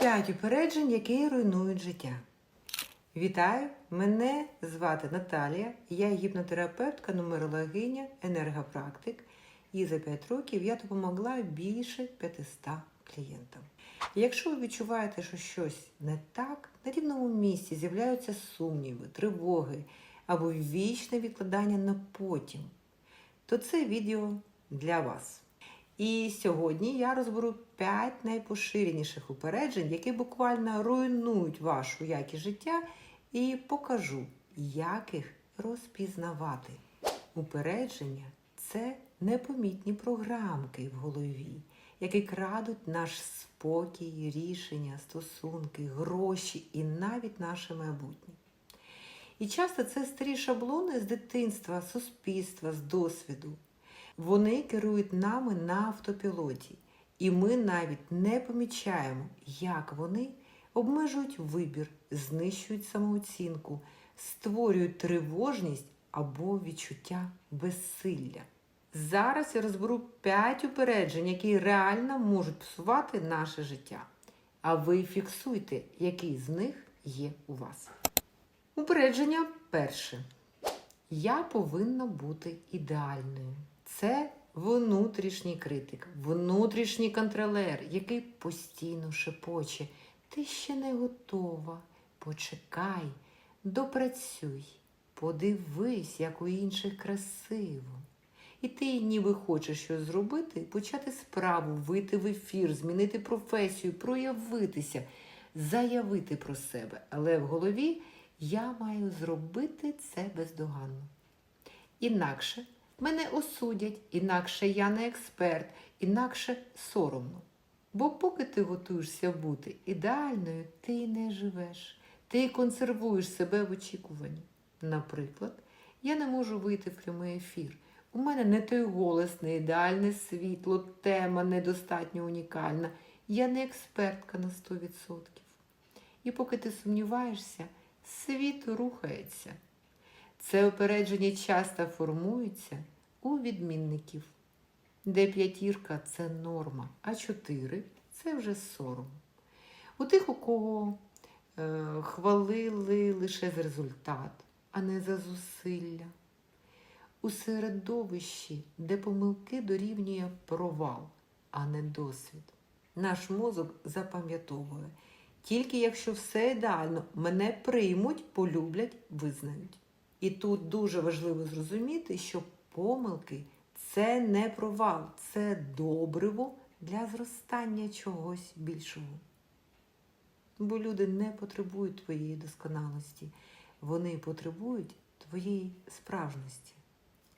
П'ять упереджень, які руйнують життя. Вітаю! Мене звати Наталія, я гіпнотерапевтка, нумерологиня, енергопрактик. І за 5 років я допомогла більше 500 клієнтам. Якщо ви відчуваєте, що щось не так, на рівному місці з'являються сумніви, тривоги або вічне відкладання на потім, то це відео для вас. І сьогодні я розберу 5 найпоширеніших упереджень, які буквально руйнують вашу якість життя, і покажу, як їх розпізнавати. Упередження це непомітні програмки в голові, які крадуть наш спокій, рішення, стосунки, гроші і навіть наше майбутнє. І часто це старі шаблони з дитинства, суспільства, з досвіду. Вони керують нами на автопілоті, і ми навіть не помічаємо, як вони обмежують вибір, знищують самооцінку, створюють тривожність або відчуття безсилля. Зараз я розберу 5 упереджень, які реально можуть псувати наше життя. А ви фіксуйте, який з них є у вас. Упередження перше. Я повинна бути ідеальною. Це внутрішній критик, внутрішній контролер, який постійно шепоче. Ти ще не готова. Почекай, допрацюй, подивись, як у інших красиво. І ти ніби хочеш щось зробити, почати справу, вийти в ефір, змінити професію, проявитися, заявити про себе. Але в голові я маю зробити це бездоганно. Інакше мене осудять, інакше я не експерт, інакше соромно. Бо поки ти готуєшся бути ідеальною, ти не живеш, ти консервуєш себе в очікуванні. Наприклад, я не можу вийти в прямий ефір. У мене не той голос, не ідеальне світло, тема недостатньо унікальна. Я не експертка на 100%. І поки ти сумніваєшся, світ рухається. Це опередження часто формується у відмінників, де п'ятірка це норма, а чотири це вже сором. У тих, у кого е, хвалили лише за результат, а не за зусилля. У середовищі, де помилки дорівнює провал, а не досвід. Наш мозок запам'ятовує. Тільки якщо все ідеально, мене приймуть, полюблять, визнають. І тут дуже важливо зрозуміти, що помилки це не провал, це добриво для зростання чогось більшого. Бо люди не потребують твоєї досконалості, вони потребують твоєї справжності.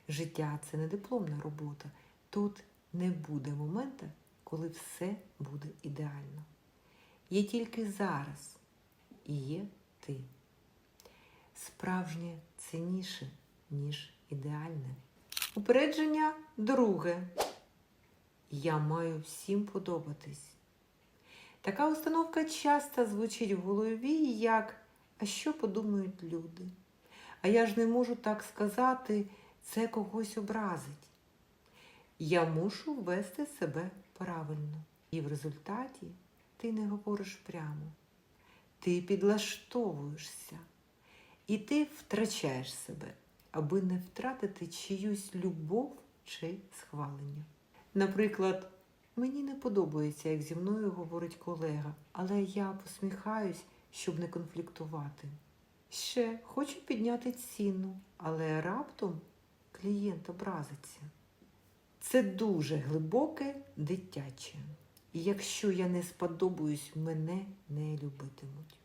Життя це не дипломна робота. Тут не буде моменту, коли все буде ідеально. Є тільки зараз і є ти. Справжнє цінніше, ніж ідеальне. Упередження друге. Я маю всім подобатись. Така установка часто звучить в голові, як а що подумають люди? А я ж не можу так сказати, це когось образить. Я мушу вести себе правильно. І в результаті ти не говориш прямо. Ти підлаштовуєшся. І ти втрачаєш себе, аби не втратити чиюсь любов чи схвалення. Наприклад, мені не подобається, як зі мною говорить колега, але я посміхаюсь, щоб не конфліктувати. Ще хочу підняти ціну, але раптом клієнт образиться. Це дуже глибоке дитяче. І якщо я не сподобаюсь, мене не любитимуть.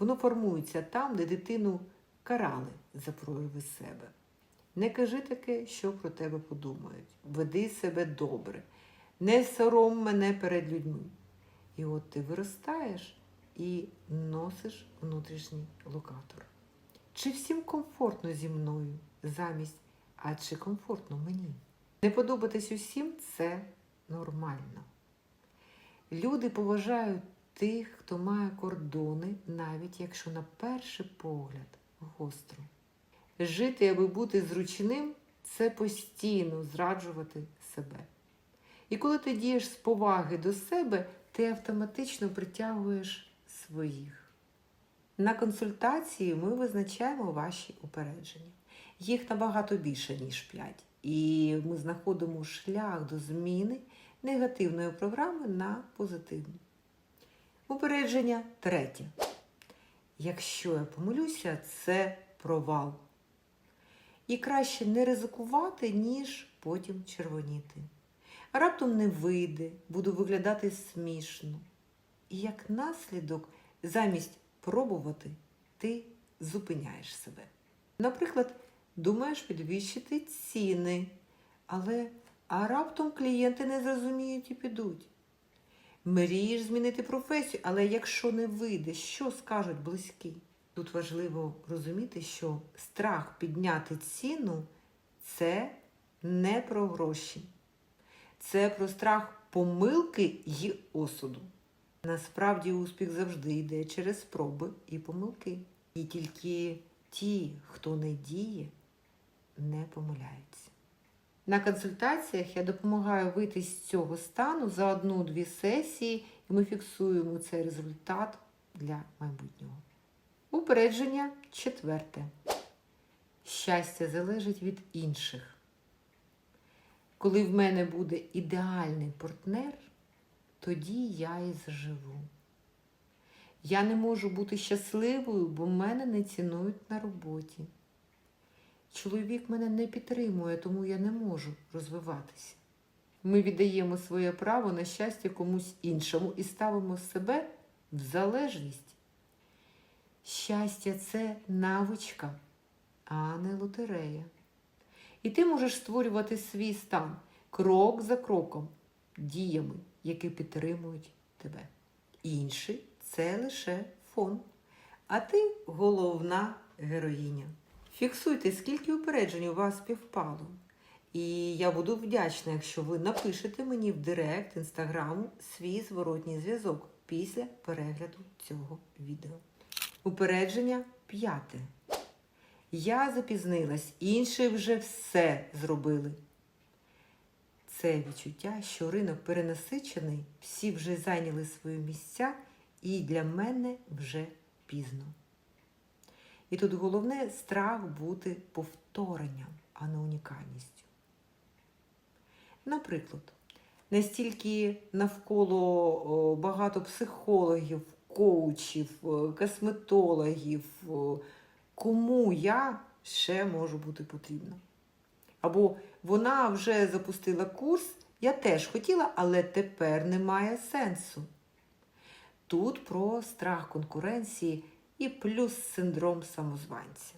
Воно формується там, де дитину карали за прояви себе. Не кажи таке, що про тебе подумають. Веди себе добре, не сором мене перед людьми. І от ти виростаєш і носиш внутрішній локатор. Чи всім комфортно зі мною замість, а чи комфортно мені? Не подобатись усім це нормально. Люди поважають тих, хто має кордони, навіть якщо на перший погляд гостро. Жити, аби бути зручним, це постійно зраджувати себе. І коли ти дієш з поваги до себе, ти ти автоматично притягуєш своїх. На консультації ми визначаємо ваші упередження. Їх набагато більше, ніж 5. І ми знаходимо шлях до зміни негативної програми на позитивну. Упередження третє. Якщо я помилюся, це провал. І краще не ризикувати, ніж потім червоніти. Раптом не вийде, буду виглядати смішно. І як наслідок, замість пробувати, ти зупиняєш себе. Наприклад, думаєш підвищити ціни, але а раптом клієнти не зрозуміють і підуть. Мрієш змінити професію, але якщо не вийде, що скажуть близькі? Тут важливо розуміти, що страх підняти ціну це не про гроші, це про страх помилки й осуду. Насправді успіх завжди йде через спроби і помилки. І тільки ті, хто не діє, не помиляються. На консультаціях я допомагаю вийти з цього стану за одну-дві сесії, і ми фіксуємо цей результат для майбутнього. Упередження четверте. Щастя залежить від інших. Коли в мене буде ідеальний партнер, тоді я і заживу. Я не можу бути щасливою, бо мене не цінують на роботі. Чоловік мене не підтримує, тому я не можу розвиватися. Ми віддаємо своє право на щастя комусь іншому і ставимо себе в залежність. Щастя це навичка, а не лотерея. І ти можеш створювати свій стан крок за кроком, діями, які підтримують тебе. Інші це лише фон, а ти головна героїня. Фіксуйте, скільки упереджень у вас співпало. І я буду вдячна, якщо ви напишете мені в директ інстаграму свій зворотній зв'язок після перегляду цього відео. Упередження п'яте. Я запізнилась, інші вже все зробили. Це відчуття, що ринок перенасичений, всі вже зайняли свої місця, і для мене вже пізно. І тут головне страх бути повторенням, а не унікальністю. Наприклад, настільки навколо багато психологів, коучів, косметологів, кому я ще можу бути потрібна. Або вона вже запустила курс, я теж хотіла, але тепер немає сенсу. Тут про страх конкуренції і плюс синдром самозванця.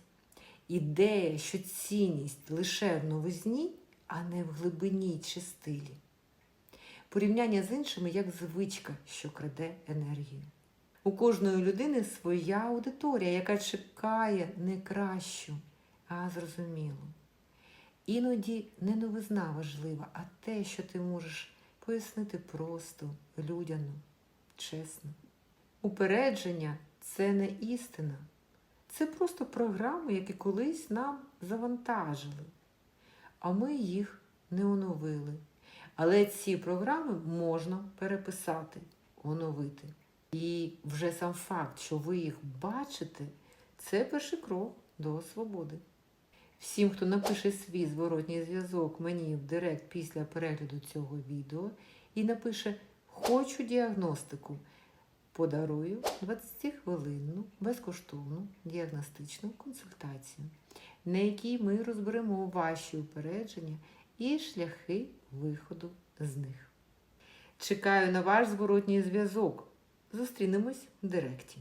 Ідея, що цінність лише в новизні, а не в глибині чи стилі. Порівняння з іншими як звичка, що краде енергію. У кожної людини своя аудиторія, яка чекає не кращу, а зрозумілу. Іноді не новизна важлива, а те, що ти можеш пояснити просто, людяно, чесно. Упередження це не істина. Це просто програми, які колись нам завантажили, а ми їх не оновили. Але ці програми можна переписати, оновити. І вже сам факт, що ви їх бачите, це перший крок до свободи. Всім, хто напише свій зворотній зв'язок мені в директ після перегляду цього відео і напише Хочу діагностику, подарую 20-хвилинну безкоштовну діагностичну консультацію, на якій ми розберемо ваші упередження і шляхи виходу з них. Чекаю на ваш зворотній зв'язок. Зустрінемось в директі.